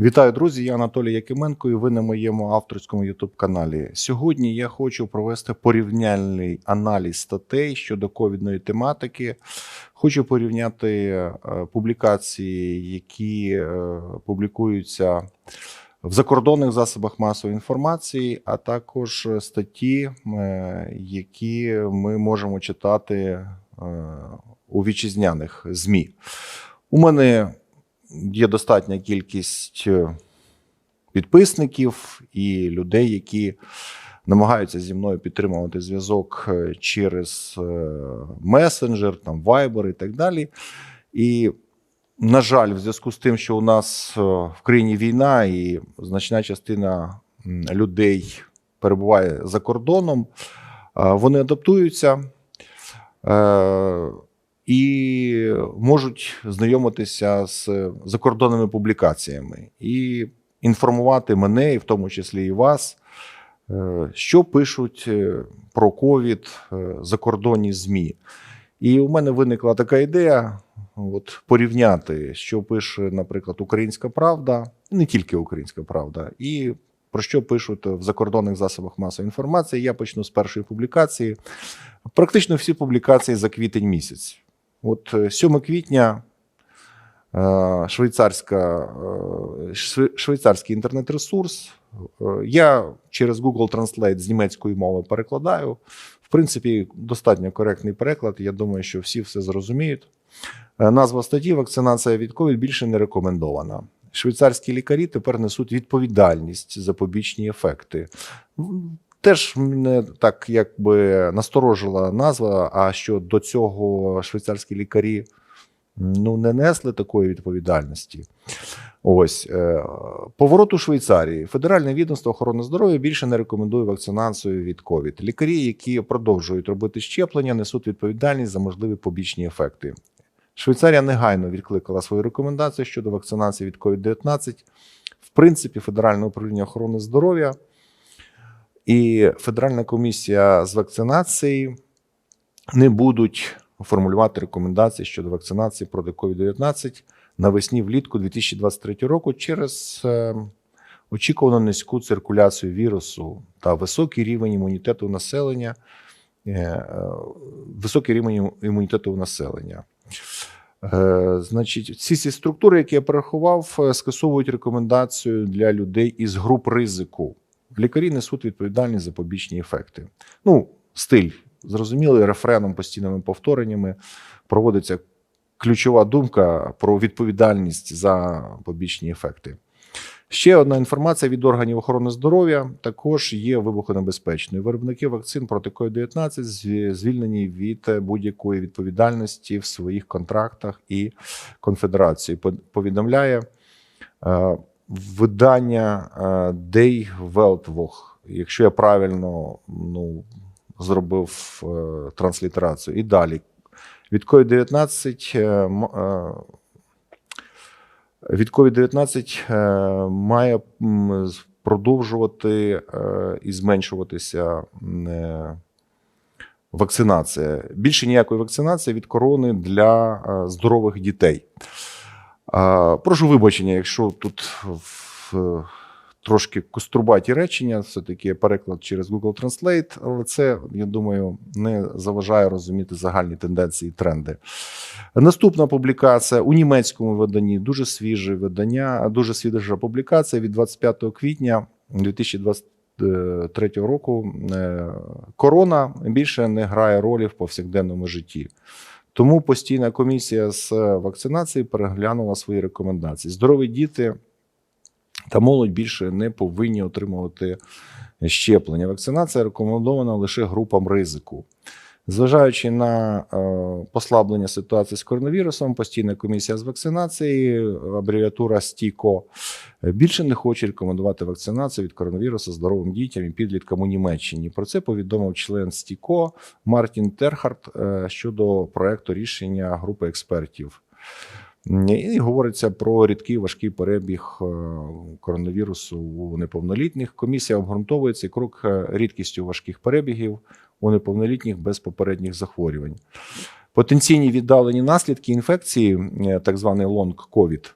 Вітаю, друзі! Я Анатолій Якименко, і ви на моєму авторському youtube каналі. Сьогодні я хочу провести порівняльний аналіз статей щодо ковідної тематики. Хочу порівняти е, публікації, які е, публікуються в закордонних засобах масової інформації, а також статті, е, які ми можемо читати у вітчизняних ЗМІ. У мене є достатня кількість е, підписників і людей, які намагаються зі мною підтримувати зв'язок е, через е, месенджер, там Viber і так далі. І, на жаль, в зв'язку з тим, що у нас е, в країні війна і значна частина людей перебуває за кордоном, е, вони адаптуються. Е, і можуть знайомитися з закордонними публікаціями і інформувати мене, і в тому числі і вас, е, що пишуть е, про ковід закордонні ЗМІ. І у мене виникла така ідея от, порівняти, що пише, наприклад, Українська Правда, не тільки Українська Правда, і про що пишуть в закордонних засобах масової інформації. Я почну з першої публікації. Практично всі публікації за квітень місяць. От е, 7 квітня е, швейцарська, е, швейцарський інтернет-ресурс. Е, Я через Google Translate з німецької мови перекладаю. В принципі, достатньо коректний переклад. Я думаю, що всі все зрозуміють. Е, Назва статті Вакцинація від COVID більше не рекомендована. Швейцарські лікарі тепер несуть відповідальність за побічні ефекти. Теж мене так якби насторожила назва, а що до цього швейцарські лікарі ну, не несли такої відповідальності. Ось е, поворот у Швейцарії. Федеральне відомство охорони здоров'я більше не рекомендує вакцинацію від ковід. Лікарі, які продовжують робити щеплення, несуть відповідальність за можливі побічні ефекти. Швейцарія негайно відкликала свою рекомендацію щодо вакцинації від COVID-19. В принципі, Федеральне управління охорони здоров'я і Федеральна комісія з вакцинації не будуть формулювати рекомендації щодо вакцинації проти COVID-19 навесні влітку 2023 року через е, очікувано низьку циркуляцію вірусу та високий рівень імунітету населення. е, е, Високий рівень імунітету населення. Е, Значить, всі ці структури, які я перерахував, е, скасовують рекомендацію для людей із груп ризику. Лікарі несуть відповідальність за побічні ефекти. Ну, стиль зрозумілий, рефреном, постійними повтореннями проводиться ключова думка про відповідальність за побічні ефекти. Ще одна інформація від органів охорони здоров'я також є вибухонебезпечною. Виробники вакцин проти COVID-19 звільнені від будь-якої відповідальності в своїх контрактах і конфедерації. Повідомляє е, видання е, Die Weltwoche, якщо я правильно ну, зробив е, транслітерацію. І далі. Від COVID-19 е, е, від COVID-19 е, має продовжувати е, і зменшуватися е, вакцинація. Більше ніякої вакцинації від корони для здорових дітей. Прошу вибачення, якщо тут в, трошки кострубаті речення, все-таки переклад через Google Translate, але це, я думаю, не заважає розуміти загальні тенденції і тренди. Наступна публікація у німецькому виданні дуже свіже видання, дуже свіжа публікація від 25 квітня 2023 року. Е, Корона більше не грає ролі в повсякденному житті. Тому постійна комісія з вакцинації переглянула свої рекомендації. Здорові діти та молодь більше не повинні отримувати щеплення. Вакцинація рекомендована лише групам ризику. Зважаючи на е, послаблення ситуації з коронавірусом, постійна комісія з вакцинації, абревіатура СТІКО, більше не хоче рекомендувати вакцинацію від коронавірусу здоровим дітям і підліткам у Німеччині. Про це повідомив член СТІКО Мартін Терхард е, щодо проекту рішення групи експертів. І говориться про рідкий важкий перебіг е, коронавірусу у неповнолітніх. Комісія обґрунтовує цей крок е, рідкістю важких перебігів у неповнолітніх без попередніх захворювань. Потенційні віддалені наслідки інфекції, е, так званий лонг-ковід,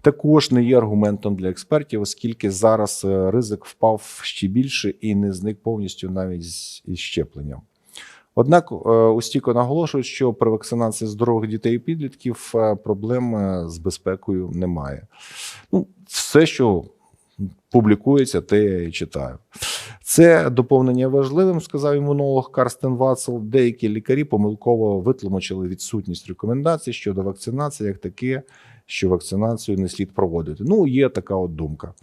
також не є аргументом для експертів, оскільки зараз ризик впав ще більше і не зник повністю навіть із щепленням. Однак е, Устіко наголошують, що при вакцинації здорових дітей і підлітків е, проблем е, з безпекою немає. Ну, все, що публікується, те я і читаю. Це доповнення важливим, сказав імунолог Карстен Вацел. Деякі лікарі помилково витлумачили відсутність рекомендацій щодо вакцинації, як таке, що вакцинацію не слід проводити. Ну, є така от думка.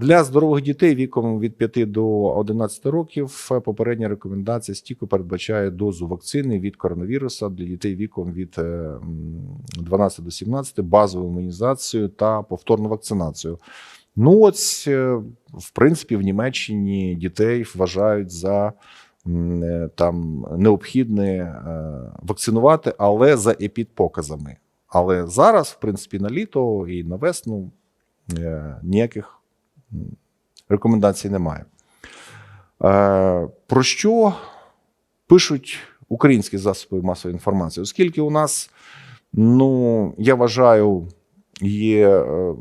Для здорових дітей віком від 5 до 11 років е, попередня рекомендація стіку передбачає дозу вакцини від коронавіруса для дітей віком від е, 12 до 17, базову імунізацію та повторну вакцинацію. Ну, ось, е, в принципі, в Німеччині дітей вважають за е, там необхідне е, вакцинувати, але за епідпоказами. Але зараз, в принципі, на літо і на весну е, ніяких рекомендацій немає. Е, Про що пишуть українські засоби масової інформації? Оскільки у нас, ну, я вважаю, є е,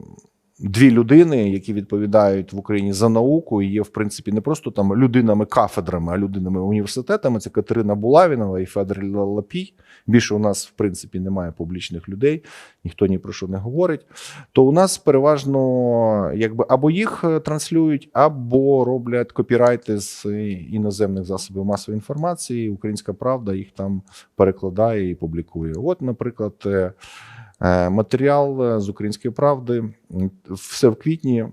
дві людини, які відповідають в Україні за науку, і є, в принципі, не просто там людинами кафедрами, а людинами університетами. Це Катерина Булавінова і Федор Лапій. Більше у нас, в принципі, немає публічних людей, ніхто ні про що не говорить. То у нас переважно якби або їх е, транслюють, або роблять копірайти з іноземних засобів масової інформації. Українська правда їх там перекладає і публікує. От, наприклад. Е, Матеріал е, з української правди все в квітні.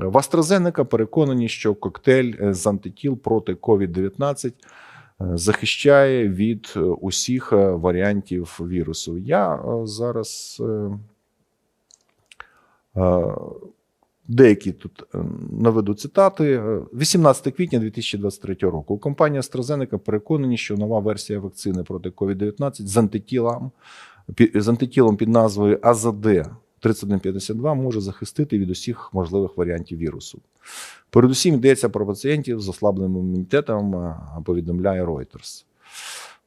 В AstraZeneca переконані, що коктейль е, з антитіл проти COVID-19 е, захищає від усіх варіантів вірусу. Я зараз деякі тут наведу цитати. Е, 18 квітня 2023 року. Компанія AstraZeneca переконані, що нова версія вакцини проти COVID-19 з антитілом пі- з антитілом під назвою АЗД 3152 може захистити від усіх можливих варіантів вірусу. Передусім йдеться про пацієнтів з ослабленим імунітетом, повідомляє Reuters.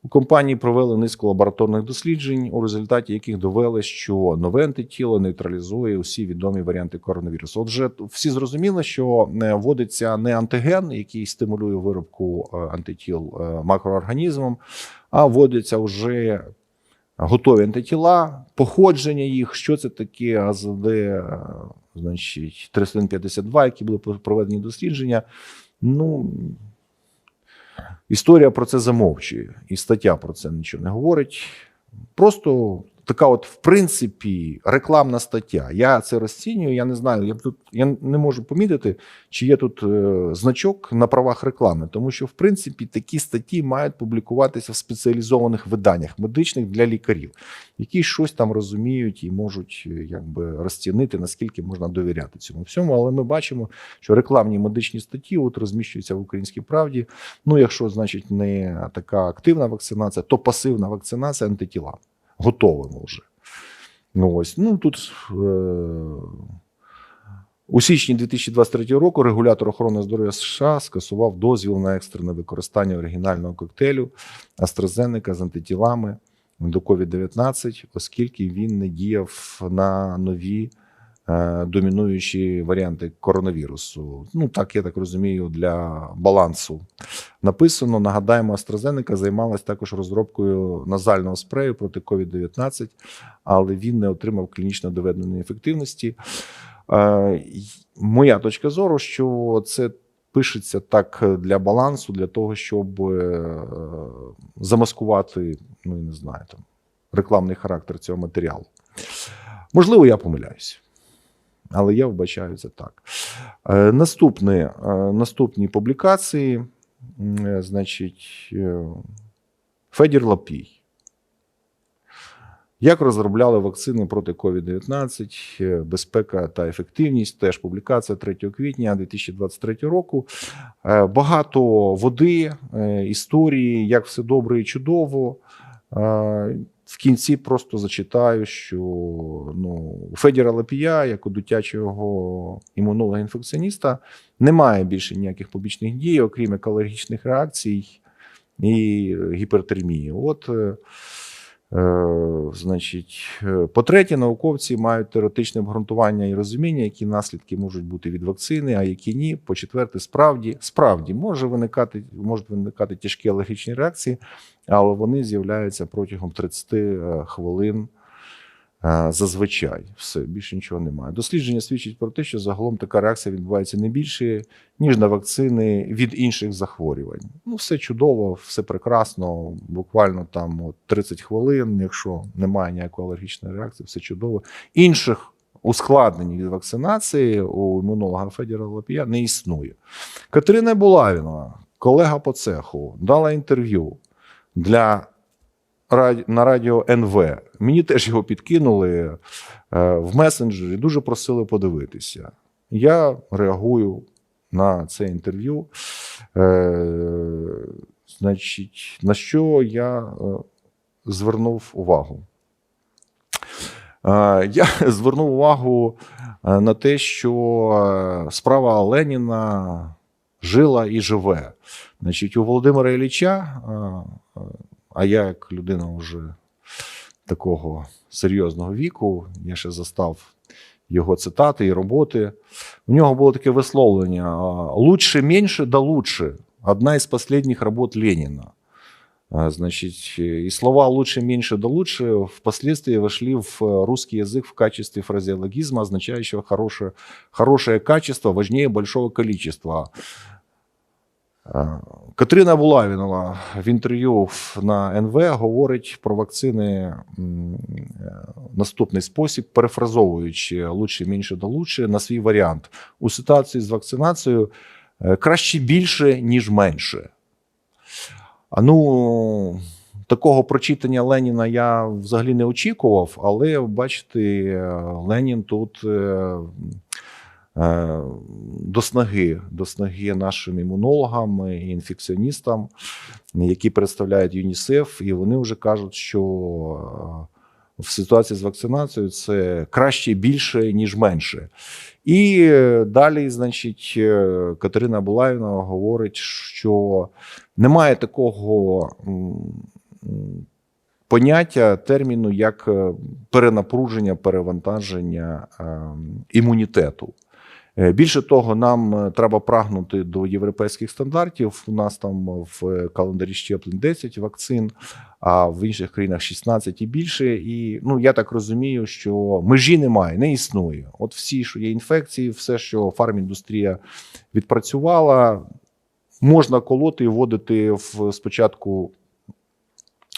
У компанії провели низку лабораторних досліджень, у результаті яких довели, що нове антитіло нейтралізує усі відомі варіанти коронавірусу. Отже, всі зрозуміли, що е, вводиться не антиген, який стимулює виробку е, антитіл е, макроорганізмом, а вводяться вже готові антитіла, походження їх, що це таке АЗД, е, значить, 352, які були проведені дослідження. Ну, історія про це замовчує, і стаття про це нічого не говорить. Просто така, от, в принципі, рекламна стаття. Я це розцінюю. Я не знаю. Я тут я не можу помітити, чи є тут е, значок на правах реклами, тому що, в принципі, такі статті мають публікуватися в спеціалізованих виданнях медичних для лікарів, які щось там розуміють і можуть е, якби розцінити, наскільки можна довіряти цьому всьому. Але ми бачимо, що рекламні медичні статті от розміщуються в українській правді. Ну, якщо значить не така активна вакцинація, то пасивна вакцинація антитіла готовими вже. Ну ось ну тут. Е- у січні 2023 року регулятор охорони здоров'я США скасував дозвіл на екстрене використання оригінального коктейлю AstraZeneca з антитілами до COVID-19, оскільки він не діяв на нові домінуючі варіанти коронавірусу. Ну так я так розумію, для балансу написано. Нагадаємо, AstraZeneca займалась також розробкою назального спрею проти COVID-19, але він не отримав клінічно доведеної ефективності. Е, Моя точка зору, що це пишеться так для балансу, для того, щоб е, замаскувати, ну не знаю, там рекламний характер цього матеріалу. Можливо, я помиляюсь. Але я вбачаю це так. Е, Наступне, е, наступні публікації, е, значить, Федір Лапій. Як розробляли вакцини проти COVID-19, е, безпека та ефективність. Теж публікація 3 квітня 2023 року. Багато води, історії, як все добре і чудово. В кінці просто зачитаю, що ну, Федіра Лапія, як у дитячого імунолога-інфекціоніста, немає більше ніяких побічних дій, окрім екологічних реакцій і гіпертермії. От, е, значить, е, по-третє, науковці мають теоретичне обґрунтування і розуміння, які наслідки можуть бути від вакцини, а які ні. По-четверте, справді, справді може виникати, можуть виникати тяжкі алергічні реакції, але вони з'являються протягом 30 е, хвилин. Зазвичай все більше нічого немає. Дослідження свідчить про те, що загалом така реакція відбувається не більше, ніж на вакцини від інших захворювань. Ну, все чудово, все прекрасно. Буквально там от 30 хвилин, якщо немає ніякої алергічної реакції, все чудово. Інших ускладнень від вакцинації у імунолога Федіра Лапія не існує. Катерина Булавінова, колега по цеху, дала інтерв'ю для на радіо НВ. Мені теж його підкинули е, в месенджері, дуже просили подивитися. Я реагую на це інтерв'ю. Е, значить, на що я е, звернув увагу? Я звернув увагу на те, що справа Леніна жила і живе. Значить, у Володимира Ілліча, а я як людина вже такого серйозного віку, я ще застав його цитати і роботи. У нього було таке висловлення: лучше меньше да лучше. Одна из последних работ Ленина. А, Значит, и слова «лучше, меньше, да лучше» впоследствии вошли в русский язык в качестве фразеологизма, означающего хорошее, хорошее качество важнее большого количества. А, Катерина Булавінова в інтерв'ю на НВ говорить про вакцини е, наступний спосіб, перефразовуючи лучше, менше да лучше на свій варіант. У ситуації з вакцинацією е, краще більше, ніж менше. А ну, такого прочитання Леніна я взагалі не очікував, але бачите, е, Ленін тут е, е, до снаги, до снаги нашим імунологам і інфекціоністам, які представляють ЮНІСЕФ, і вони вже кажуть, що е, в ситуації з вакцинацією це краще більше, ніж менше. І е, далі, значить, е, Катерина Булавіна говорить, що немає такого поняття терміну, як е, перенапруження, перевантаження е, імунітету. Е, Більше того, нам е, треба прагнути до європейських стандартів. У нас там в календарі щеплень 10 вакцин, а в інших країнах 16 і більше. І ну я так розумію, що межі немає, не існує. От всі, що є інфекції, все, що фарміндустрія відпрацювала, можна колоти і вводити в спочатку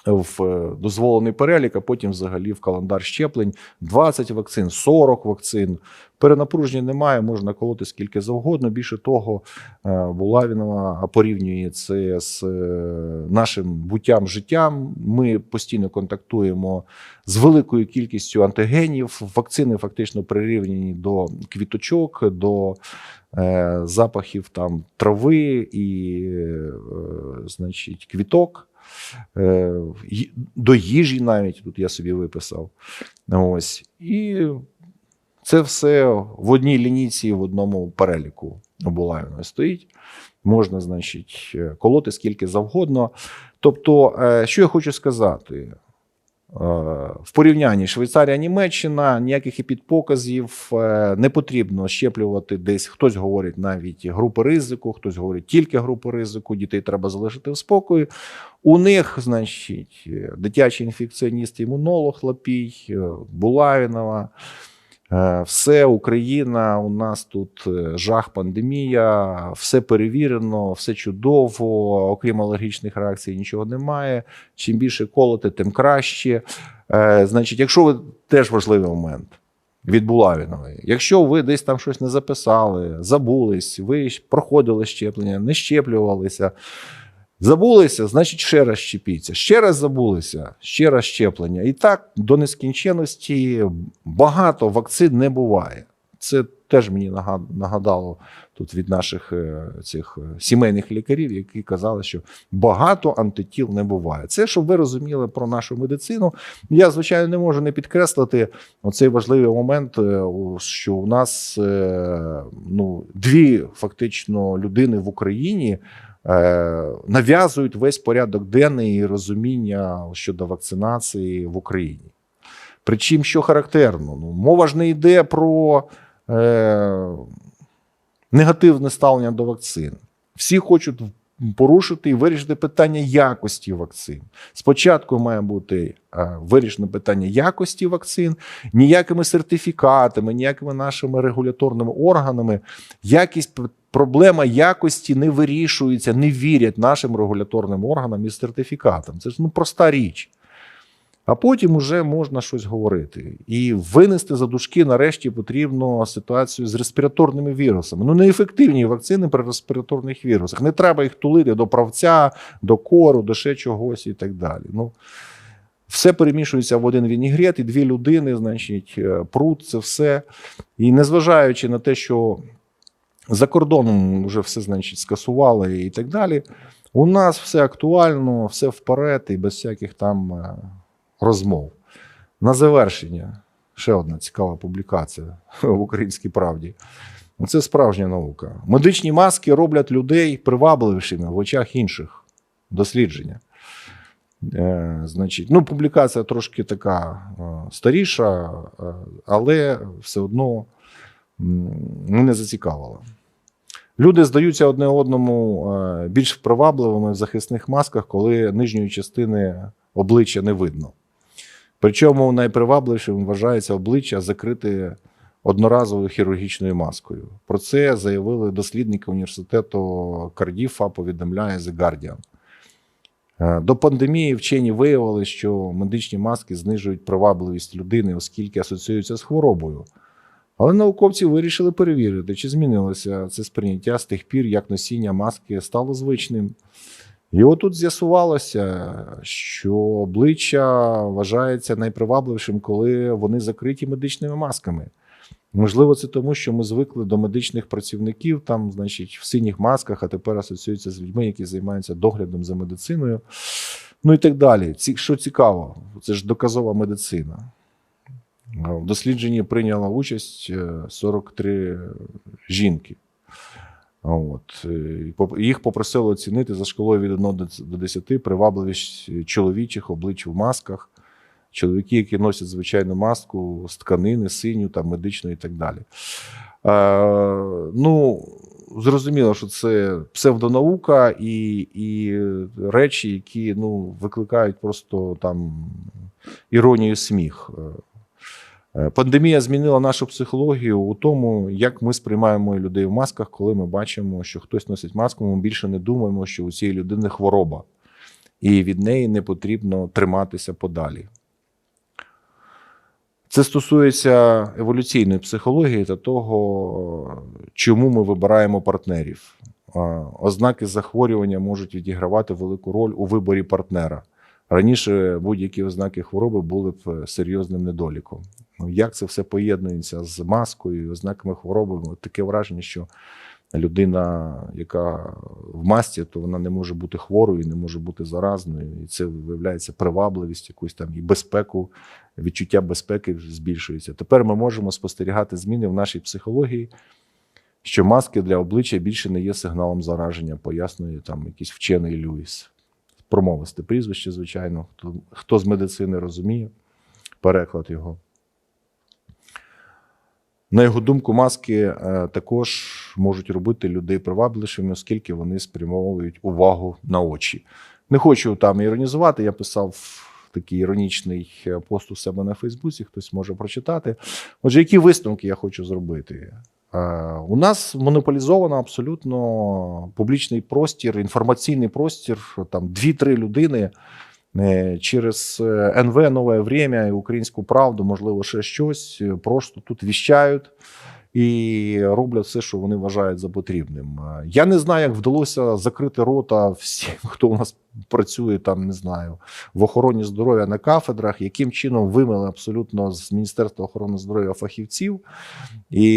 в е, дозволений перелік, а потім взагалі в календар щеплень 20 вакцин, 40 вакцин. Перенапруження немає, можна колоти скільки завгодно. Більше того, е, Булавінова порівнює це з е, нашим буттям життям. Ми постійно контактуємо з великою кількістю антигенів. Вакцини фактично прирівняні до квіточок, до запахів там трави і, значить, квіток. Е, до їжі навіть тут я собі виписав. Ось. І це все в одній лінійці, в одному переліку у стоїть. Можна, значить, е, колоти скільки завгодно. Тобто, е, що я хочу сказати? Е, В порівнянні Швейцарія, Німеччина ніяких і підпоказів не потрібно щеплювати десь. Хтось говорить навіть групи ризику, хтось говорить тільки групи ризику. Дітей треба залишити в спокої. У них, значить, е, дитячий інфекціоніст, імунолог Лапій, е, Булавінова. Е, Все Україна, у нас тут е, жах, пандемія, все перевірено, все чудово, окрім алергічних реакцій, нічого немає. Чим більше колоти, тим краще. Е, Значить, якщо ви теж важливий момент від Булавінової, якщо ви десь там щось не записали, забулись, ви проходили щеплення, не щеплювалися. Забулися, значить, ще раз щепіться. Ще раз забулися, ще раз щеплення. І так до нескінченності багато вакцин не буває. Це теж мені нагадало тут від наших е, цих е, сімейних лікарів, які казали, що багато антитіл не буває. Це щоб ви розуміли про нашу медицину. Я звичайно не можу не підкреслити оцей важливий момент, е, що у нас ну дві фактично людини в Україні нав'язують весь порядок денний і розуміння щодо вакцинації в Україні. Причому, що характерно, ну, мова ж не йде про е, негативне ставлення до вакцин. Всі хочуть порушити і вирішити питання якості вакцин. Спочатку має бути е, вирішено питання якості вакцин, ніякими сертифікатами, ніякими нашими регуляторними органами. Якість проблема якості не вирішується, не вірять нашим регуляторним органам і сертифікатам. Це ж ну проста річ. А потім уже можна щось говорити. І винести за дужки нарешті потрібно ситуацію з респіраторними вірусами. Ну, неефективні вакцини при респіраторних вірусах. Не треба їх тулити до правця, до кору, до ще чогось і так далі. Ну, все перемішується в один вінігрет, і дві людини, значить, е, прут, це все. І незважаючи на те, що за кордоном вже все, значить, скасували і так далі. У нас все актуально, все вперед і без всяких там е, розмов. На завершення ще одна цікава публікація в Українській правді. Це справжня наука. Медичні маски роблять людей привабливішими в очах інших. Дослідження. Е, значить, ну, публікація трошки така е, старіша, е, але все одно м, мене зацікавила. Люди здаються одне одному е, більш привабливими в захисних масках, коли нижньої частини обличчя не видно. Причому найпривабливішим вважається обличчя закрите одноразовою хірургічною маскою. Про це заявили дослідники університету Кардіфа, повідомляє The Guardian. Е, До пандемії вчені виявили, що медичні маски знижують привабливість людини, оскільки асоціюються з хворобою. Але науковці вирішили перевірити, чи змінилося це сприйняття з тих пір, як носіння маски стало звичним. І отут з'ясувалося, що обличчя вважається найпривабливішим, коли вони закриті медичними масками. Можливо, це тому, що ми звикли до медичних працівників, там, значить, в синіх масках, а тепер асоціюються з людьми, які займаються доглядом за медициною. Ну і так далі. Ці, що цікаво, це ж доказова медицина. В дослідженні прийняла участь е, 43 жінки. От. е, Їх попросили оцінити за шкалою від 1 до до 10 привабливість чоловічих облич в масках. Чоловіки, які носять звичайну маску з тканини, синю, там, медичну і так далі. Е, ну, зрозуміло, що це псевдонаука і, і речі, які ну, викликають просто там іронію сміх. Е, Пандемія змінила нашу психологію у тому, як ми сприймаємо людей в масках, коли ми бачимо, що хтось носить маску, ми більше не думаємо, що у цієї людини хвороба, і від неї не потрібно триматися подалі. Це стосується еволюційної психології та того, чому ми вибираємо партнерів. Ознаки захворювання можуть відігравати велику роль у виборі партнера. Раніше будь-які ознаки хвороби були б серйозним недоліком. Ну, як це все поєднується з маскою ознаками хвороби? Таке враження, що людина, яка в масці, то вона не може бути хворою, не може бути заразною. І це виявляється привабливість, якусь там і безпеку, відчуття безпеки збільшується. Тепер ми можемо спостерігати зміни в нашій психології, що маски для обличчя більше не є сигналом зараження, пояснює там якийсь вчений Люїс. Промовисте прізвище, звичайно, хто, хто з медицини розуміє, переклад його. На його думку, маски е, також можуть робити людей привабливішими, оскільки вони спрямовують увагу на очі. Не хочу там іронізувати. Я писав такий іронічний е, пост у себе на Фейсбуці, хтось може прочитати. Отже, які висновки я хочу зробити? Е, У нас монополізовано абсолютно публічний простір, інформаційний простір, там 2-3 людини. Е, Через е, НВ Нове Время і Українську Правду, можливо, ще щось, е, просто тут віщають і роблять все, що вони вважають за потрібним. Я не знаю, як вдалося закрити рота всім, хто у нас працює там, не знаю, в охороні здоров'я на кафедрах, яким чином вимили абсолютно з Міністерства охорони здоров'я фахівців, і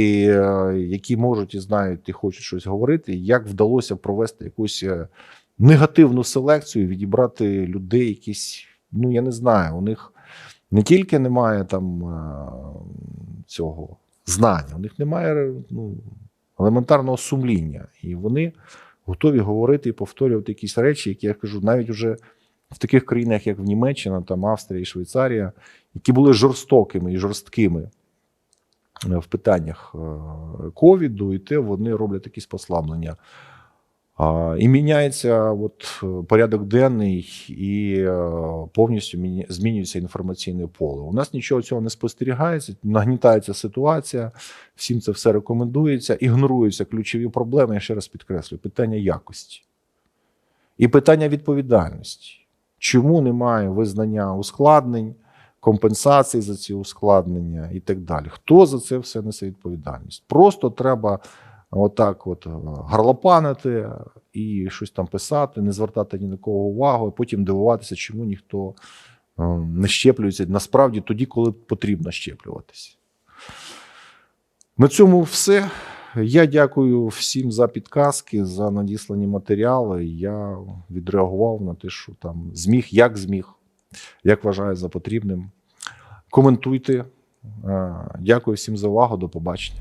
які можуть і знають, і хочуть щось говорити, як вдалося провести якусь. Негативну селекцію, відібрати людей, якісь, ну я не знаю, у них не тільки немає там е, цього знання, у них немає ну, елементарного сумління. І вони готові говорити і повторювати якісь речі, які я кажу, навіть вже в таких країнах, як в Німеччина, там Австрія і Швейцарія, які були жорстокими і жорсткими е, в питаннях е, ковіду, і те вони роблять якісь послаблення. І міняється от, е, порядок денний, і е, повністю змінюється інформаційне поле. У нас нічого цього не спостерігається, нагнітається ситуація, всім це все рекомендується, ігноруються ключові проблеми. Я ще раз підкреслюю: питання якості і питання відповідальності. Чому немає визнання ускладнень, компенсацій за ці ускладнення і так далі? Хто за це все несе відповідальність? Просто треба отак, от е, гарлопанити і щось там писати, не звертати ні на кого увагу, і потім дивуватися, чому ніхто е, не щеплюється насправді тоді, коли потрібно щеплюватися. На цьому все. Я дякую всім за підказки, за надіслані матеріали. Я відреагував на те, що там зміг, як зміг, як вважаю за потрібним. Коментуйте. Е, Дякую всім за увагу. До побачення.